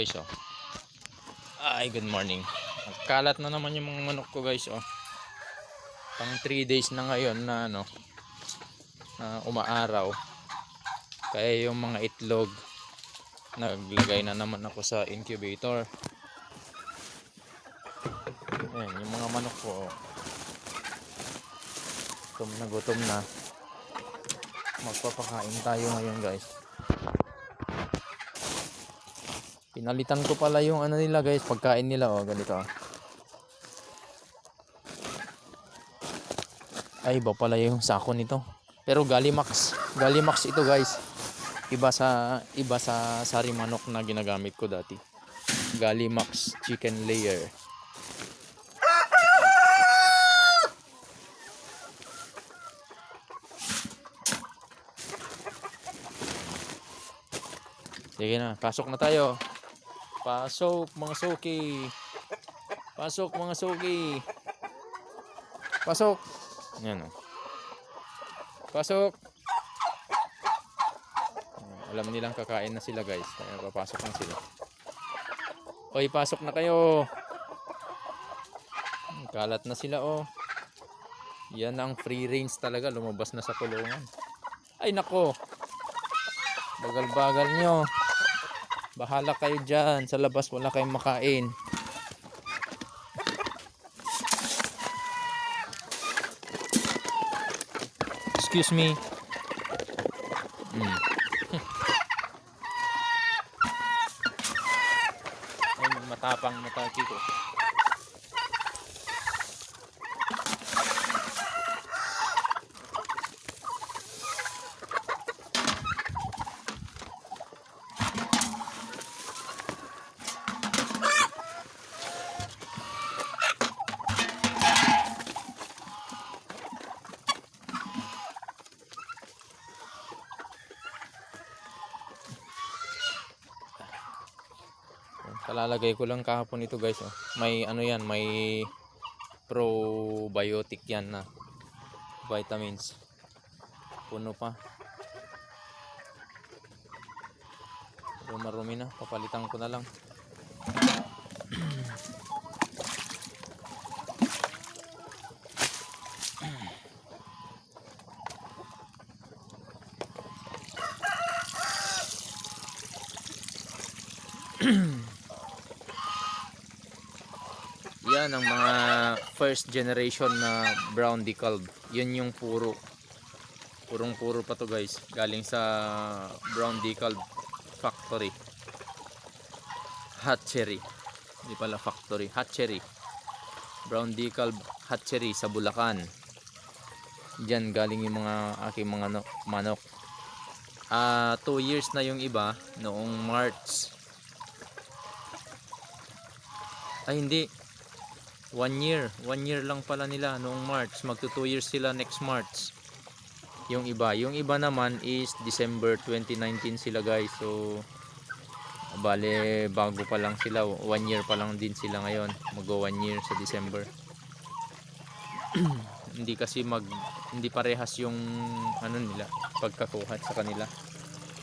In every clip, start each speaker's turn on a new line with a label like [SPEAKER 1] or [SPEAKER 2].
[SPEAKER 1] Guys oh. Ay, good morning. Nagkalat na naman yung mga manok ko guys oh. Pang 3 days na ngayon na ano na umaaraw. Kaya yung mga itlog naglagay na naman ako sa incubator. Ayan, yung mga manok ko oh. Gutom na gutom na. Magpapakain tayo ngayon guys. Pinalitan ko pala yung ano nila guys, pagkain nila oh, ganito. oh. Ay, iba pala yung sako nito. Pero Galimax, Galimax ito guys. Iba sa iba sa sari manok na ginagamit ko dati. Galimax chicken layer. Sige na, pasok na tayo. Pasok mga suki. Pasok mga suki. Pasok. Yan o. Pasok. Ah, Alam nilang kakain na sila guys. Kaya papasok na sila. Oy, pasok na kayo. Kalat na sila oh. Yan ang free range talaga. Lumabas na sa kulungan. Ay nako. Bagal-bagal nyo. Bahala kayo dyan. Sa labas wala kayong makain. Excuse me. Mm. Ay, matapang mataki ko. Kalalagay ko lang kahapon ito guys. Oh. May ano yan, may probiotic yan na vitamins. Puno pa. Pero marumi na. Papalitan ko na lang. Yan ang mga first generation na brown decalb. Yan yung puro. Purong puro pa to guys. Galing sa brown decalb factory. Hatchery. Hindi pala factory. Hatchery. Brown decalb hatchery sa Bulacan. Diyan galing yung mga aking mga no- manok. Ah, 2 years na yung iba noong March. Ay hindi, One year. One year lang pala nila noong March. Magto 2 years sila next March. Yung iba. Yung iba naman is December 2019 sila guys. So, bale bago pa lang sila. One year pa lang din sila ngayon. Mag-go one year sa December. hindi kasi mag hindi parehas yung ano nila pagkakuha sa kanila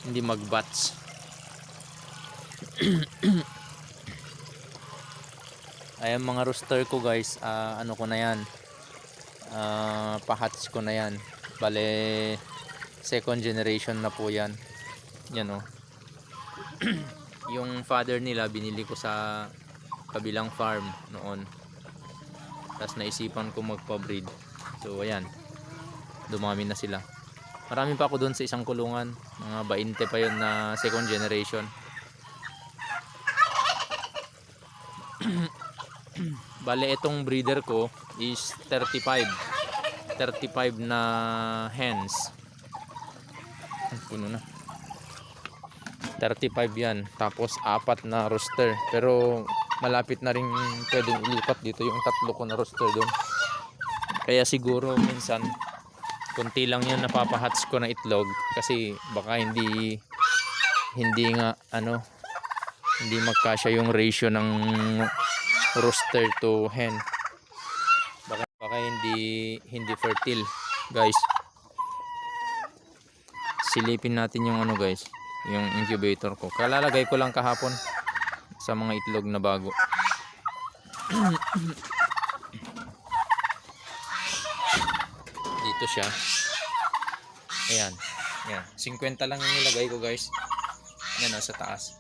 [SPEAKER 1] hindi mag batch Ayan mga rooster ko guys, ah, ano ko na yan. Ah, pahatch ko na yan. Bale, second generation na po yan. Yan oh. yung father nila binili ko sa kabilang farm noon. Tapos naisipan ko magpa-breed. So ayan, dumami na sila. Marami pa ako doon sa isang kulungan. Mga 20 pa yun na second generation. Bale, itong breeder ko is 35. 35 na hens. Puno na. 35 yan. Tapos, apat na rooster. Pero, malapit na rin pwedeng ilipat dito yung tatlo ko na rooster doon. Kaya siguro minsan, kunti lang yan napapahats ko na itlog. Kasi, baka hindi, hindi nga, ano, hindi magkasya yung ratio ng rooster to hen baka, baka hindi hindi fertile guys silipin natin yung ano guys yung incubator ko kalalagay ko lang kahapon sa mga itlog na bago. Dito siya. Ayan. Ayan. 50 lang yung nilagay ko guys. Yan o, sa taas.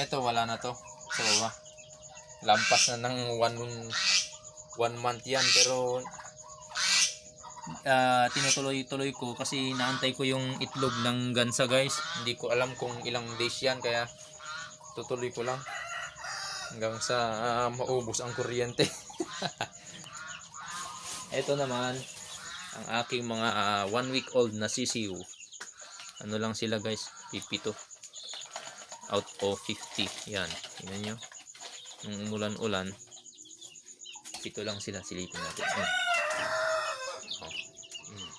[SPEAKER 1] Eto, wala na to. Sa baba. Lampas na ng one, one month yan. Pero, ah tinutuloy-tuloy ko kasi naantay ko yung itlog ng gansa guys. Hindi ko alam kung ilang days yan. Kaya, tutuloy ko lang. Hanggang sa ah, maubos ang kuryente. Ito naman, ang aking mga ah, one week old na CCU. Ano lang sila guys, pipito. Out of 50. Yan, tingnan nyo. Nung umulan-ulan, pito lang sila, silipin natin. Yan. Oh. Mm.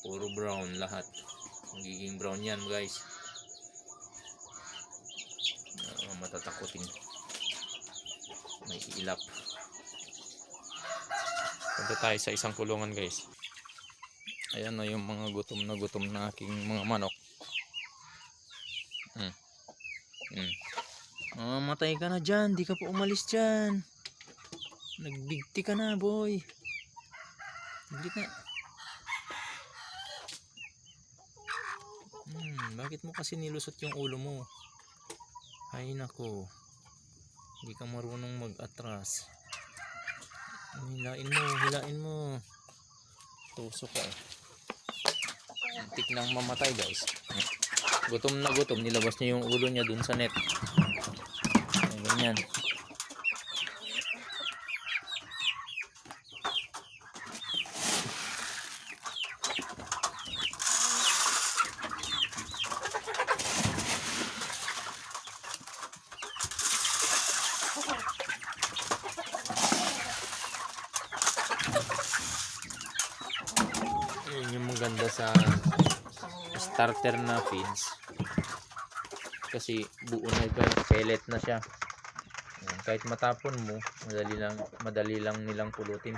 [SPEAKER 1] Puro brown lahat. Magiging brown yan guys. Ah, matatakotin. May ilap. Punta tayo sa isang kulungan guys. Ayan na yung mga gutom na gutom na aking mga manok. Hmm. Hmm. Mamatay ka na dyan. Di ka pa umalis dyan. Nagbigti ka na boy. Hindi na. Hmm, bakit mo kasi nilusot yung ulo mo? Ay nako. Hindi ka marunong mag-atras. Hilain mo, hilain mo. Tusok ka eh. Antik nang mamatay guys. Gutom na gutom, nilabas niya yung ulo niya dun sa net. Ganyan. Yun yung maganda sa starter na feeds. Kasi buo na guys, pellet na siya. Kahit matapon mo, madali lang madali lang nilang pulutin.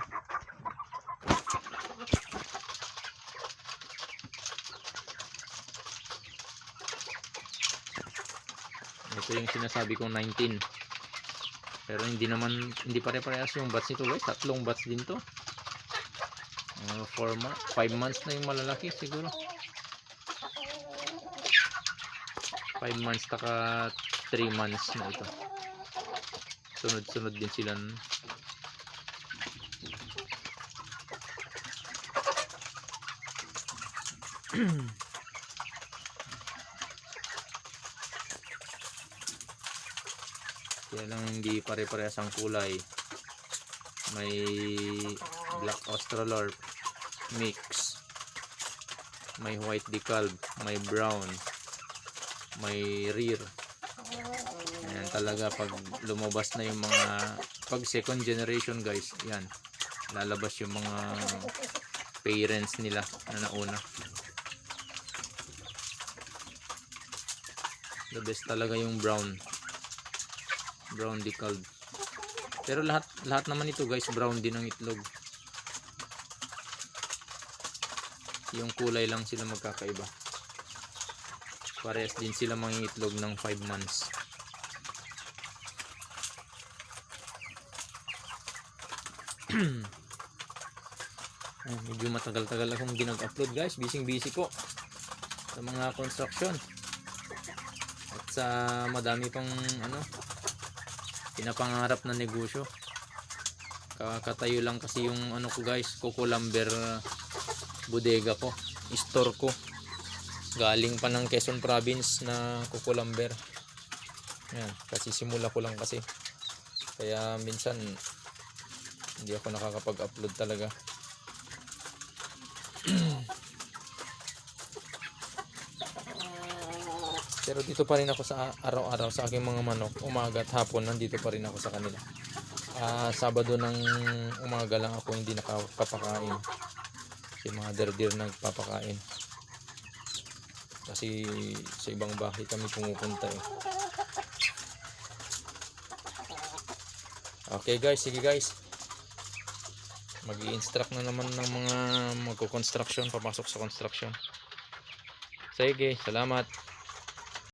[SPEAKER 1] Ito yung sinasabi kong 19. Pero hindi naman hindi pare-parehas yung batch nito guys. Tatlong batch din to. Uh, 4 months, 5 months na yung malalaki siguro. 5 months taka 3 months na ito. Sunod-sunod din sila. nun. Kaya lang hindi pare-parehas ang kulay. May black australorp mix. May white decalb, may brown, may rear. Talaga pag lumabas na yung mga pag second generation guys, yan. Lalabas yung mga parents nila na nauna. The best talaga yung brown. Brown decalb. Pero lahat lahat naman ito guys, brown din ang itlog. Yung kulay lang sila magkakaiba. Parehas din sila mga itlog ng 5 months. Ay, medyo matagal-tagal akong di nag-upload guys. Busy-busy po sa mga construction. At sa madami pang ano pinapangarap na negosyo. Kakatayo lang kasi yung ano ko guys, Coco Lumber uh, bodega ko, store ko. Galing pa ng Quezon Province na Coco Lumber. Yan, kasi simula ko lang kasi. Kaya minsan hindi ako nakakapag-upload talaga. Pero dito pa rin ako sa araw-araw sa aking mga manok. Umaga at hapon nandito pa rin ako sa kanila. Ah, Sabado ng umaga lang ako hindi nakapapakain. Kasi mga derdir nagpapakain. Kasi sa ibang bahay kami pumupunta eh. Okay guys, sige guys. Mag instruct na naman ng mga magko-construction, papasok sa construction. Sige, salamat.